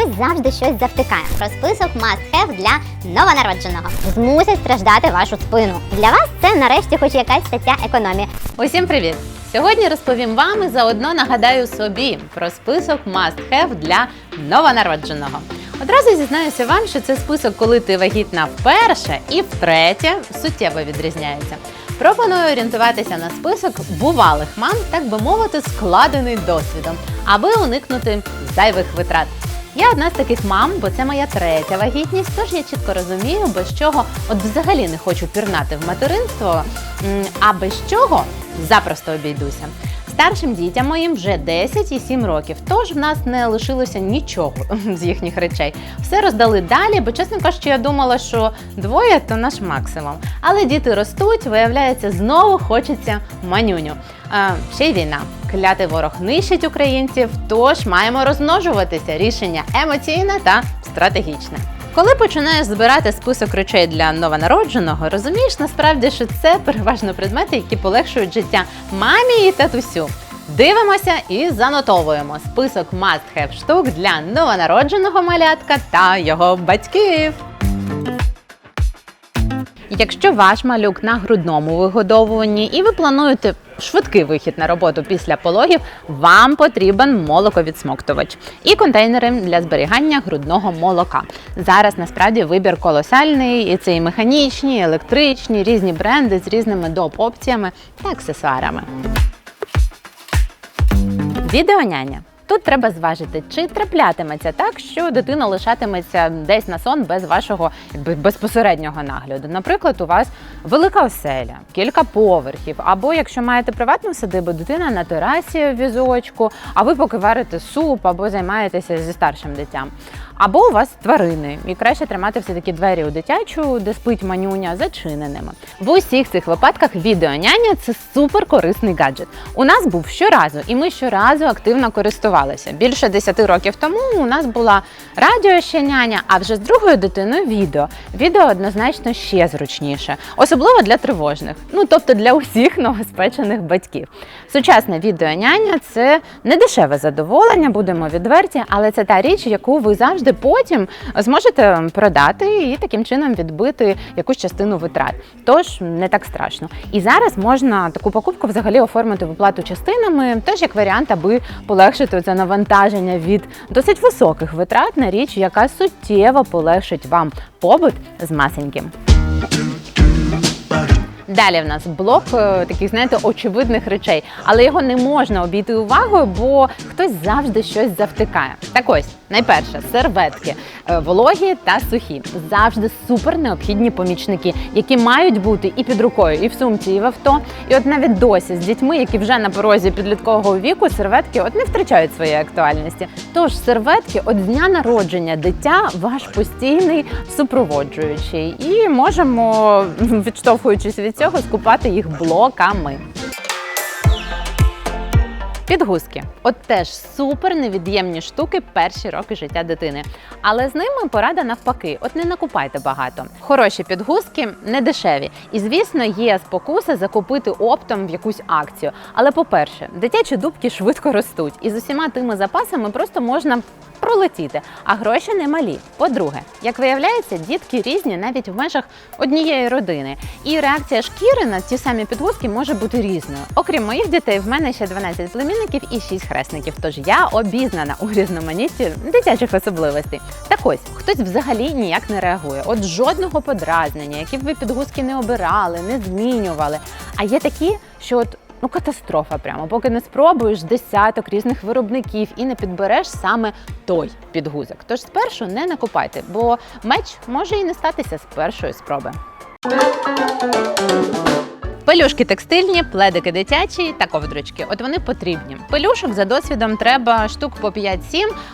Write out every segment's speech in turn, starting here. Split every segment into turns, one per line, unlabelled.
Хтось завжди щось завтикає. Про список must have для новонародженого. Змусять страждати вашу спину. Для вас це нарешті хоч якась стаття економії.
Усім привіт! Сьогодні розповім вам і заодно нагадаю собі про список must have для новонародженого. Одразу зізнаюся вам, що це список, коли ти вагітна вперше і втретє, суттєво відрізняється. Пропоную орієнтуватися на список бувалих мам, так би мовити, складений досвідом, аби уникнути зайвих витрат. Я одна з таких мам, бо це моя третя вагітність, тож я чітко розумію, без чого от взагалі не хочу пірнати в материнство, а без чого запросто обійдуся. Старшим дітям моїм вже 10 і 7 років, тож в нас не лишилося нічого з їхніх речей. Все роздали далі, бо, чесно кажучи, я думала, що двоє то наш максимум. Але діти ростуть, виявляється, знову хочеться манюню. Ще й війна. Клятий ворог нищить українців, тож маємо розмножуватися. Рішення емоційне та стратегічне. Коли починаєш збирати список речей для новонародженого, розумієш насправді, що це переважно предмети, які полегшують життя мамі і татусю. Дивимося і занотовуємо список must-have штук для новонародженого малятка та його батьків. Якщо ваш малюк на грудному вигодовуванні і ви плануєте швидкий вихід на роботу після пологів, вам потрібен молоковідсмоктувач і контейнери для зберігання грудного молока. Зараз насправді вибір колосальний, і це і механічні, і електричні, різні бренди з різними доп опціями та аксесуарами. Відеоняня. Тут треба зважити, чи траплятиметься так, що дитина лишатиметься десь на сон без вашого безпосереднього нагляду. Наприклад, у вас велика оселя, кілька поверхів, або якщо маєте приватну садибу, дитина на терасі в візочку, а ви поки варите суп або займаєтеся зі старшим дитям. Або у вас тварини, і краще тримати все таки двері у дитячу, де спить манюня, зачиненими. В усіх цих випадках відеоняня це супер корисний гаджет. У нас був щоразу, і ми щоразу активно користувалися. Більше 10 років тому у нас була радіо ще няня, а вже з другою дитиною відео. Відео однозначно ще зручніше, особливо для тривожних, ну тобто для усіх новоспечених батьків. Сучасне відеоняня це не дешеве задоволення, будемо відверті, але це та річ, яку ви завжди потім зможете продати і таким чином відбити якусь частину витрат. Тож не так страшно. І зараз можна таку покупку взагалі оформити в оплату частинами, теж як варіант, аби полегшити це навантаження від досить високих витрат на річ, яка суттєво полегшить вам побут з масеньким. Далі в нас блок е, таких, знаєте, очевидних речей, але його не можна обійти увагою, бо хтось завжди щось завтикає. Так ось, найперше, серветки е, вологі та сухі. Завжди супер необхідні помічники, які мають бути і під рукою, і в сумці, і в авто. І от навіть досі з дітьми, які вже на порозі підліткового віку, серветки от не втрачають своєї актуальності. Тож серветки от дня народження дитя ваш постійний супроводжуючий, і можемо, відштовхуючись від цього, скупати їх блоками. Підгузки. От теж супер невід'ємні штуки перші роки життя дитини. Але з ними порада навпаки: от не накупайте багато. Хороші підгузки не дешеві. І звісно, є спокуса закупити оптом в якусь акцію. Але по-перше, дитячі дубки швидко ростуть, і з усіма тими запасами просто можна. Пролетіти, а гроші немалі. По-друге, як виявляється, дітки різні навіть в межах однієї родини. І реакція шкіри на ті самі підгузки може бути різною. Окрім моїх дітей, в мене ще 12 племінників і 6 хресників. Тож я обізнана у різноманітті дитячих особливостей. Так ось хтось взагалі ніяк не реагує. От жодного подразнення, які б ви підгузки не обирали, не змінювали. А є такі, що от. Ну, катастрофа прямо, поки не спробуєш десяток різних виробників і не підбереш саме той підгузок. Тож спершу не накупайте, бо меч може і не статися з першої спроби. Пелюшки текстильні, пледики дитячі та ковдрочки. От вони потрібні. Пелюшок за досвідом треба штук по 5-7,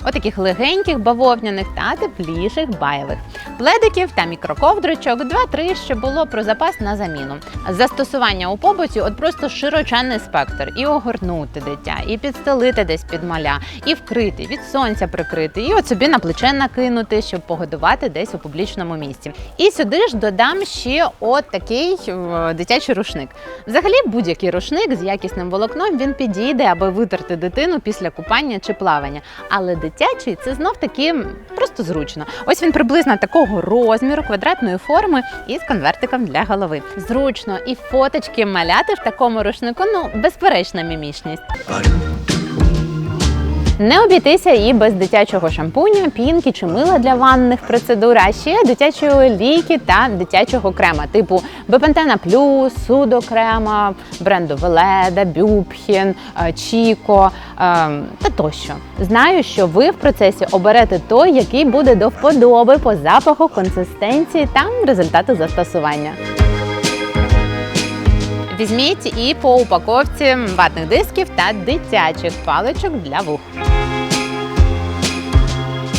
отаких легеньких бавовняних та тепліших байових. Пледиків та мікроковдрочок 2-3, щоб було про запас на заміну. Застосування у побуті от просто широченний спектр. І огорнути дитя, і підстелити десь під маля, і вкрити, від сонця прикрити, і от собі на плече накинути, щоб погодувати десь у публічному місці. І сюди ж додам ще от такий е, дитячий рушник. Рушник. Взагалі, будь-який рушник з якісним волокном він підійде, аби витерти дитину після купання чи плавання. Але дитячий це знов таки просто зручно. Ось він приблизно такого розміру, квадратної форми і з конвертиком для голови. Зручно і фоточки маляти в такому рушнику, ну безперечна мімішність. Не обійтися і без дитячого шампуня, пінки чи мила для ванних процедур, а ще дитячої олійки та дитячого крема, типу Бепантена Плюс, Судокрема, бренду Веледа, Бюбхін, е, Чіко е, та тощо. Знаю, що ви в процесі оберете той, який буде до вподоби по запаху, консистенції та результату застосування. Візьміть і по упаковці ватних дисків та дитячих паличок для вух.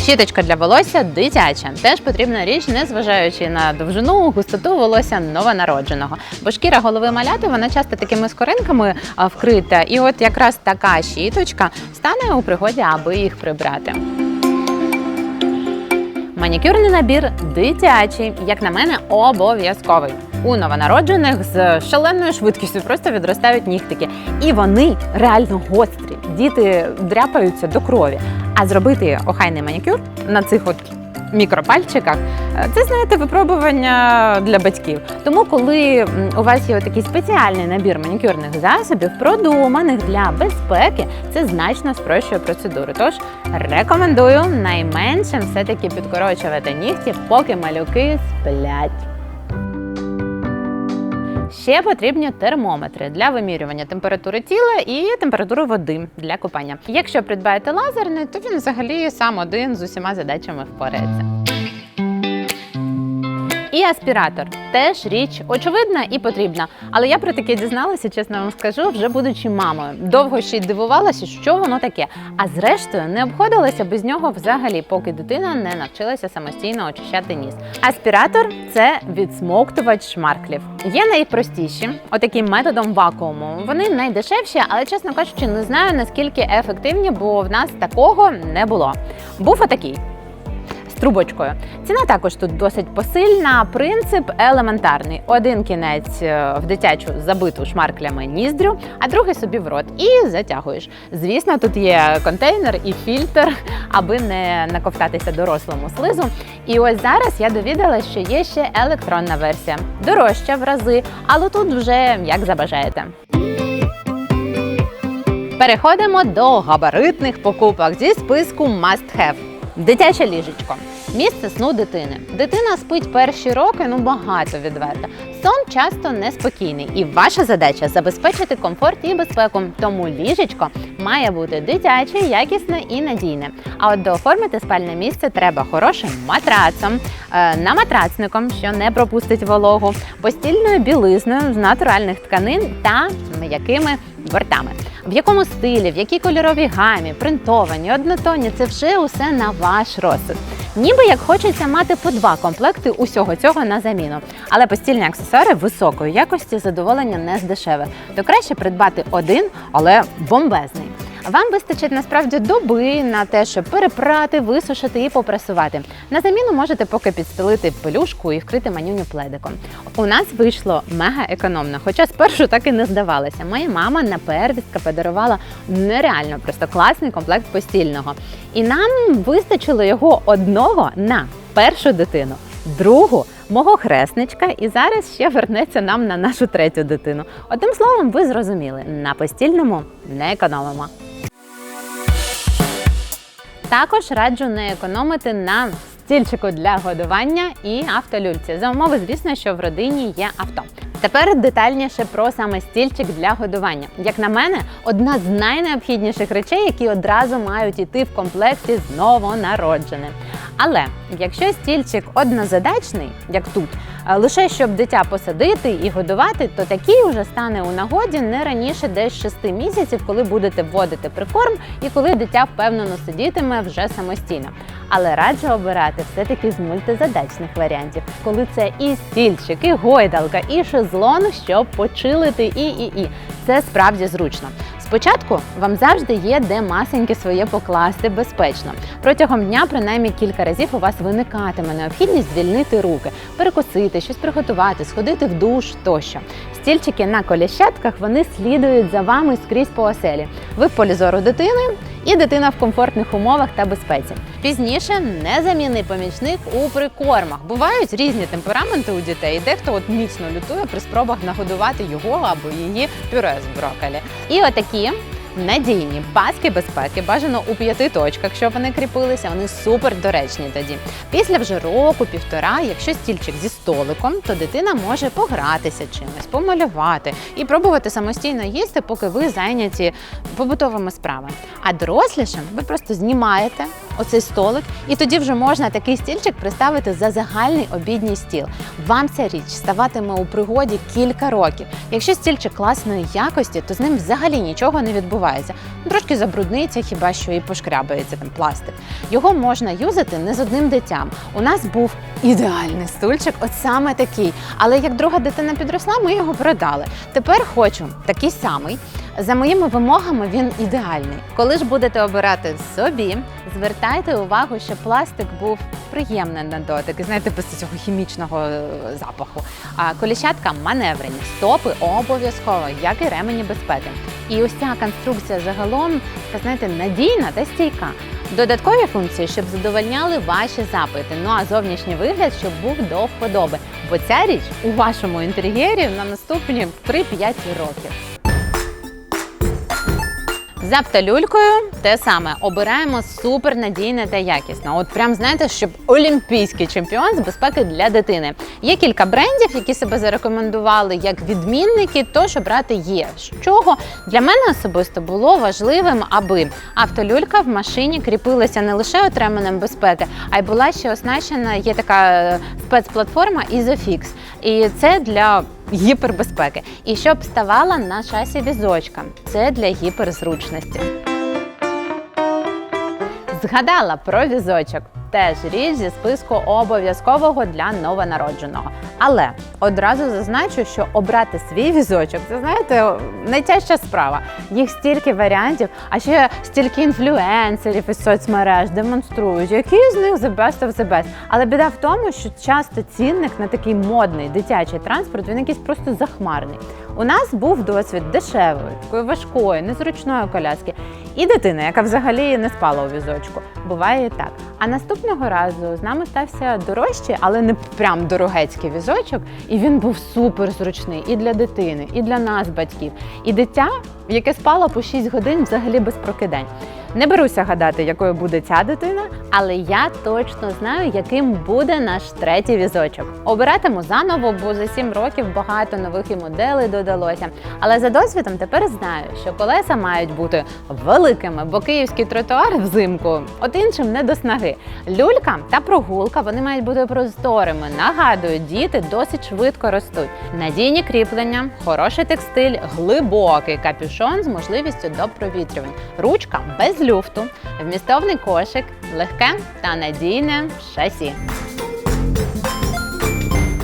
Щіточка для волосся дитяча. Теж потрібна річ, незважаючи на довжину, густоту волосся новонародженого. Бо шкіра голови маляти вона часто такими скоринками вкрита. І от якраз така щіточка стане у пригоді, аби їх прибрати. Манікюрний набір дитячий, як на мене, обов'язковий. У новонароджених з шаленою швидкістю просто відростають нігтики. І вони реально гострі. Діти дряпаються до крові. А зробити охайний манікюр на цих от мікропальчиках е, це знаєте випробування для батьків. Тому, коли у вас є такий спеціальний набір манікюрних засобів, продуманих для безпеки, це значно спрощує процедуру. Тож рекомендую найменшим все-таки підкорочувати нігті, поки малюки сплять. Ще потрібні термометри для вимірювання температури тіла і температури води для купання. Якщо придбаєте лазерний, то він взагалі сам один з усіма задачами впорається. І аспіратор теж річ очевидна і потрібна. Але я про таке дізналася, чесно вам скажу, вже будучи мамою. Довго ще й дивувалася, що воно таке. А зрештою не обходилася без нього взагалі, поки дитина не навчилася самостійно очищати ніс. Аспіратор це відсмоктувач шмарклів. Є найпростіші, отаким методом вакууму. Вони найдешевші, але чесно кажучи, не знаю наскільки ефективні, бо в нас такого не було. Був отакий трубочкою. Ціна також тут досить посильна. Принцип елементарний: один кінець е, в дитячу забиту шмарклями ніздрю, а другий собі в рот і затягуєш. Звісно, тут є контейнер і фільтр, аби не наковтатися дорослому слизу. І ось зараз я довідалася, що є ще електронна версія. Дорожча в рази, але тут вже як забажаєте. Переходимо до габаритних покупок зі списку Must Have. Дитяче ліжечко. Місце сну дитини. Дитина спить перші роки, ну багато відверто. Сон часто неспокійний, і ваша задача забезпечити комфорт і безпеку. Тому ліжечко має бути дитяче, якісне і надійне. А от дооформити спальне місце треба хорошим матрацом, е, наматрацником, що не пропустить вологу, постільною білизною з натуральних тканин та м'якими бортами. В якому стилі, в якій кольоровій гамі, принтовані, однотонні це вже усе на ваш розсуд. Ніби як хочеться мати по два комплекти усього цього на заміну. Але постільні аксесуари високої якості задоволення не з дешеве. То краще придбати один, але бомбезний. Вам вистачить насправді доби на те, щоб перепрати, висушити і попрасувати. На заміну можете поки підстелити пелюшку і вкрити манюню пледиком. У нас вийшло мега економно, хоча спершу так і не здавалося. Моя мама на первістка подарувала нереально просто класний комплект постільного. І нам вистачило його одного на першу дитину, другу мого хресничка, і зараз ще вернеться нам на нашу третю дитину. Одним словом, ви зрозуміли, на постільному не економимо. Також раджу не економити на стільчику для годування і автолюльці. За умови, звісно, що в родині є авто. Тепер детальніше про саме стільчик для годування. Як на мене, одна з найнеобхідніших речей, які одразу мають іти в комплекті з новонародженим. Але якщо стільчик однозадачний, як тут, е, лише щоб дитя посадити і годувати, то такий уже стане у нагоді не раніше десь 6 місяців, коли будете вводити прикорм і коли дитя впевнено сидітиме вже самостійно. Але раджу обирати все-таки з мультизадачних варіантів, коли це і стільчик, і гойдалка, і шезлонг, щоб почилити, і і і це справді зручно. Спочатку вам завжди є де масеньки своє покласти безпечно. Протягом дня, принаймні кілька разів, у вас виникатиме необхідність звільнити руки, перекусити, щось приготувати, сходити в душ тощо. Стільчики на коліщатках вони слідують за вами скрізь по оселі. Ви в полі зору дитини, і дитина в комфортних умовах та безпеці. Пізніше незамінний помічник у прикормах. Бувають різні темпераменти у дітей. Дехто от міцно лютує при спробах нагодувати його або її пюре з брокколі. І отакі надійні паски безпеки, бажано у п'яти точках, щоб вони кріпилися. Вони супер доречні тоді. Після вже року, півтора, якщо стільчик зі столиком, то дитина може погратися чимось, помалювати і пробувати самостійно їсти, поки ви зайняті побутовими справами. А дорослішим ви просто знімаєте оцей столик, і тоді вже можна такий стільчик приставити за загальний обідній стіл. Вам ця річ ставатиме у пригоді кілька років. Якщо стільчик класної якості, то з ним взагалі нічого не відбувається. Трошки забрудниться, хіба що і пошкрябається там пластик. Його можна юзати не з одним дитям. У нас був ідеальний стульчик, от саме такий. Але як друга дитина підросла, ми його продали. Тепер хочу такий самий. За моїми вимогами він ідеальний. Коли ж будете обирати собі, звертайте увагу, що пластик був приємний на дотик, знаєте, без цього хімічного е, запаху. А коліщатка маневрені, стопи обов'язково, як і ремені безпеки. І ось ця конструкція загалом, знаєте, надійна та стійка. Додаткові функції, щоб задовольняли ваші запити. Ну а зовнішній вигляд, щоб був до вподоби. Бо ця річ у вашому інтер'єрі на наступні 3-5 років. За пталюлькою те саме обираємо супернадійне та якісне. От прям знаєте, щоб олімпійський чемпіон з безпеки для дитини. Є кілька брендів, які себе зарекомендували як відмінники, тож обрати є. З чого для мене особисто було важливим, аби автолюлька в машині кріпилася не лише отриманням безпеки, а й була ще оснащена. Є така е, спецплатформа Isofix. І це для гіпербезпеки. І щоб ставала на шасі візочка. Це для гіперзручності. Згадала про візочок. Теж річ зі списку обов'язкового для новонародженого. Але одразу зазначу, що обрати свій візочок це знаєте найтяжча справа. Їх стільки варіантів, а ще стільки інфлюенсерів із соцмереж демонструють, який з них the best of the best. Але біда в тому, що часто цінник на такий модний дитячий транспорт він якийсь просто захмарний. У нас був досвід дешевої, такої важкої, незручної коляски, і дитина, яка взагалі не спала у візочку. Буває і так. А наступного разу з нами стався дорожчий, але не прям дорогецький візочок, і він був супер зручний і для дитини, і для нас, батьків, і дитя, яке спало по 6 годин взагалі без прокидань. Не беруся гадати, якою буде ця дитина, але я точно знаю, яким буде наш третій візочок. Обиратиму заново, бо за 7 років багато нових і моделей додалося. Але за досвідом тепер знаю, що колеса мають бути великими, бо київський тротуар взимку от іншим не до снаги. Люлька та прогулка вони мають бути просторими. Нагадую, діти досить швидко ростуть. Надійні кріплення, хороший текстиль, глибокий капюшон з можливістю до провітрювань, ручка без люфту, вмістовний кошик, легке та надійне шасі.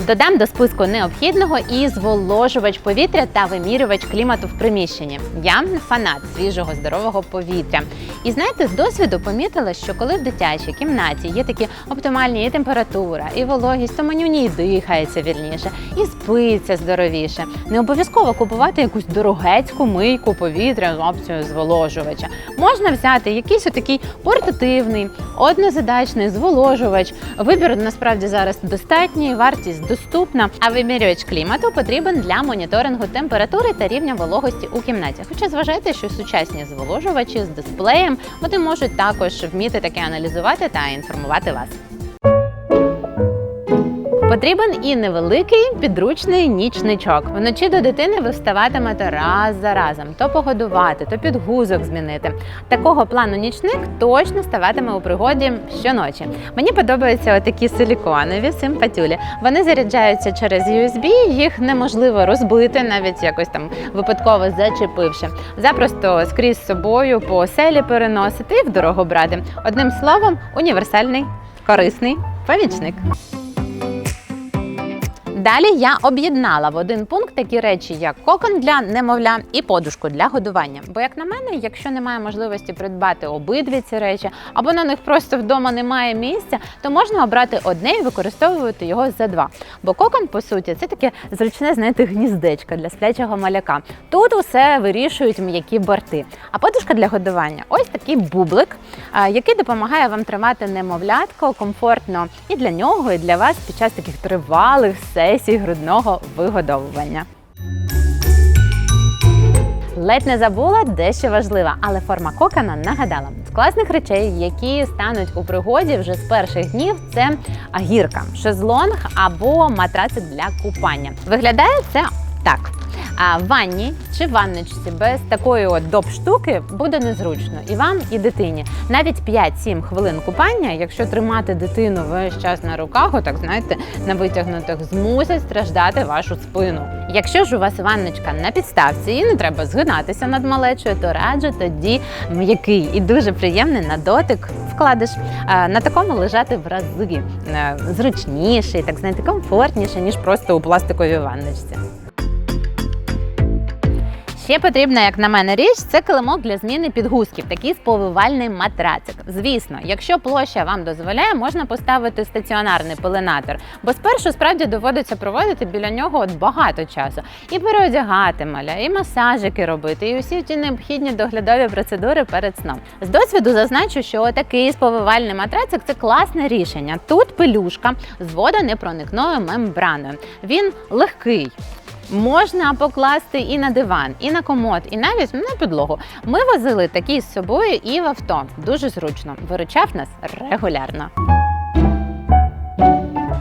Додам до списку необхідного і зволожувач повітря та вимірювач клімату в приміщенні. Я фанат свіжого здорового повітря. І знаєте, з досвіду помітила, що коли в дитячій кімнаті є такі оптимальні і температура, і вологість, то меню в дихається вільніше, і спиться здоровіше. Не обов'язково купувати якусь дорогецьку мийку повітря з опцією зволожувача. Можна взяти якийсь отакий портативний, однозадачний зволожувач. Вибір насправді зараз достатній, вартість доступна. А вимірювач клімату потрібен для моніторингу температури та рівня вологості у кімнаті. Хоча зважайте, що сучасні зволожувачі з дисплеєм вони можуть також вміти таке аналізувати та інформувати вас. Потрібен і невеликий підручний нічничок. Вночі до дитини ви вставатимете раз за разом, то погодувати, то підгузок змінити. Такого плану нічник точно ставатиме у пригоді щоночі. Мені подобаються отакі силіконові симпатюлі. Вони заряджаються через USB, їх неможливо розбити, навіть якось там випадково зачепивши. Запросто скрізь собою по оселі переносити і в дорогу брати. Одним словом, універсальний, корисний помічник. Далі я об'єднала в один пункт такі речі, як кокон для немовля і подушку для годування. Бо, як на мене, якщо немає можливості придбати обидві ці речі, або на них просто вдома немає місця, то можна обрати одне і використовувати його за два. Бо кокон, по суті, це таке зручне, знаєте, гніздечко для сплячого маляка. Тут усе вирішують м'які борти. А подушка для годування ось такий бублик, який допомагає вам тримати немовлятко комфортно і для нього, і для вас під час таких тривалих сесій грудного вигодовування. Ледь не забула дещо важлива, але форма кокана нагадала. З класних речей, які стануть у пригоді вже з перших днів, це гірка, шезлонг або матрацик для купання. Виглядає це так. А ванні чи ванночці без такої от доп штуки буде незручно і вам, і дитині. Навіть 5-7 хвилин купання, якщо тримати дитину весь час на руках, отак знаєте, на витягнутих, змусять страждати вашу спину. Якщо ж у вас ванночка на підставці і не треба згинатися над малечою, то раджу тоді м'який і дуже приємний на дотик вкладиш. На такому лежати в рази е, зручніше так знаєте, комфортніше, ніж просто у пластиковій ванночці. Ще потрібна, як на мене, річ це килимок для зміни підгузків, такий сповивальний матрацик. Звісно, якщо площа вам дозволяє, можна поставити стаціонарний пеленатор, бо спершу справді доводиться проводити біля нього от багато часу і переодягати маля, і масажики робити, і усі ті необхідні доглядові процедури перед сном. З досвіду зазначу, що такий сповивальний матрацик це класне рішення. Тут пелюшка з водонепроникною мембраною. Він легкий. Можна покласти і на диван, і на комод, і навіть на підлогу. Ми возили такі з собою і в авто. Дуже зручно. Виручав нас регулярно.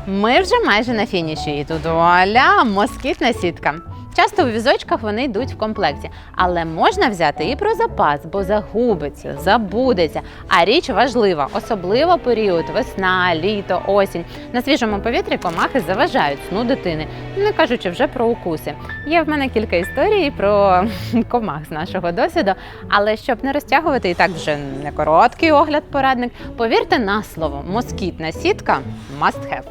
Ми вже майже на фініші, і тут вуаля, москітна сітка. Часто у візочках вони йдуть в комплекті, але можна взяти і про запас, бо загубиться, забудеться. А річ важлива, особливо період весна, літо, осінь. На свіжому повітрі комахи заважають сну дитини, не кажучи вже про укуси. Є в мене кілька історій про комах з нашого досвіду, але щоб не розтягувати і так вже не короткий огляд порадник, повірте на слово, москітна сітка must have.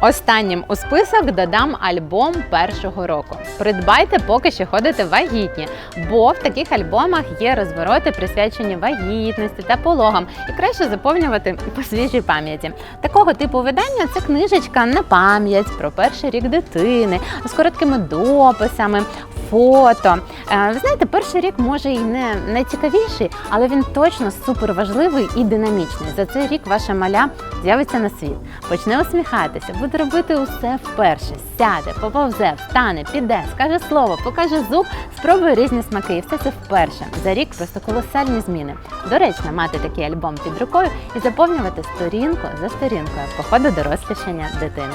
Останнім у список додам альбом першого року. Придбайте, поки що ходите вагітні, бо в таких альбомах є розвороти, присвячені вагітності та пологам, і краще заповнювати по свіжій пам'яті. Такого типу видання це книжечка на пам'ять про перший рік дитини з короткими дописами. Фото. Е, Ви знаєте, перший рік може і не найцікавіший, але він точно супер важливий і динамічний. За цей рік ваша маля з'явиться на світ, почне усміхатися, буде робити усе вперше. Сяде, поповзе, встане, піде, скаже слово, покаже зуб, спробує різні смаки. І все це вперше. За рік просто колосальні зміни. Доречно мати такий альбом під рукою і заповнювати сторінку за сторінкою по ходу дорослішання дитини.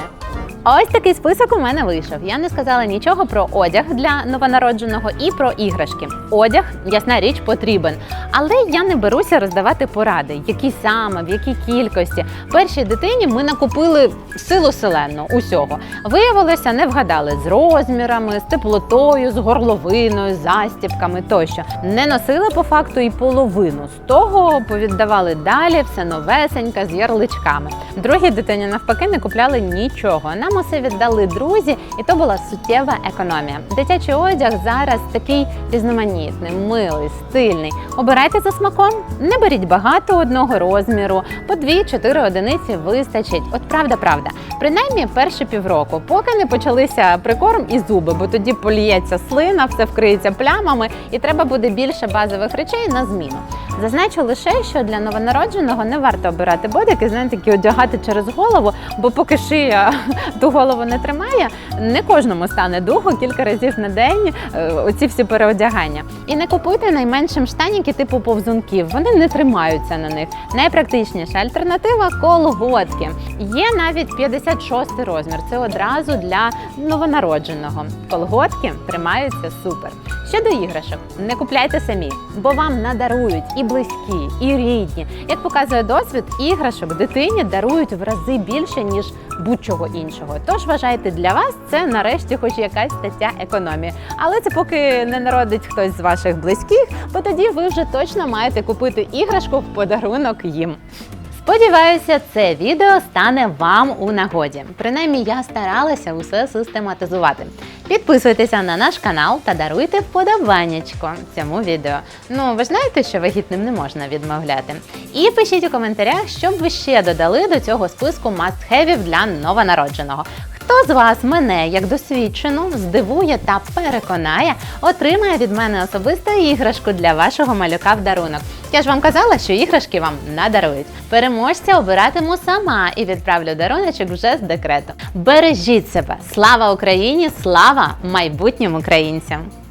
Ось такий список у мене вийшов. Я не сказала нічого про одяг для новонародженого і про іграшки. Одяг, ясна річ, потрібен. Але я не беруся роздавати поради, які саме, в якій кількості. Першій дитині ми накупили силу селенну усього. Виявилося, не вгадали з розмірами, з теплотою, з горловиною, застібками тощо. Не носили по факту і половину. З того повіддавали далі все новесеньке з ярличками. Другій дитині навпаки не купляли нічого. Нам усе віддали друзі, і то була суттєва економія. Дитячий одяг зараз такий різноманітний, милий, стильний. Обирайте за смаком, не беріть багато одного розміру, по 2-4 одиниці вистачить. От правда, правда. Принаймні перші півроку, поки не почалися прикорм і зуби, бо тоді поліється слина, все вкриється плямами, і треба буде більше базових речей на зміну. Зазначу лише, що для новонародженого не варто обирати бодики, знаєте, такі одягати через голову, бо поки шия ту голову не тримає, не кожному стане духу кілька разів на день е, оці всі переодягання. І не купуйте найменшим штаніки типу повзунків, вони не тримаються на них. Найпрактичніша альтернатива колготки. Є навіть 56 розмір. Це одразу для новонародженого. Колготки тримаються супер. Щодо іграшок, не купляйте самі, бо вам надарують і близькі, і рідні. Як показує досвід, іграшок дитині дарують в рази більше, ніж будь-чого іншого. Тож вважайте, для вас це нарешті хоч якась стаття економії. Але це поки не народить хтось з ваших близьких, бо тоді ви вже точно маєте купити іграшку в подарунок їм. Сподіваюся, це відео стане вам у нагоді. Принаймні, я старалася усе систематизувати. Підписуйтеся на наш канал та даруйте вподобаннячко цьому відео. Ну, ви знаєте, що вагітним не можна відмовляти. І пишіть у коментарях, що б ви ще додали до цього списку must-have для новонародженого. Хто з вас мене як досвідчену здивує та переконає, отримає від мене особисто іграшку для вашого малюка в дарунок. Я ж вам казала, що іграшки вам надарують. Переможця обиратиму сама і відправлю даруночок вже з декрету. Бережіть себе! Слава Україні! Слава майбутнім українцям!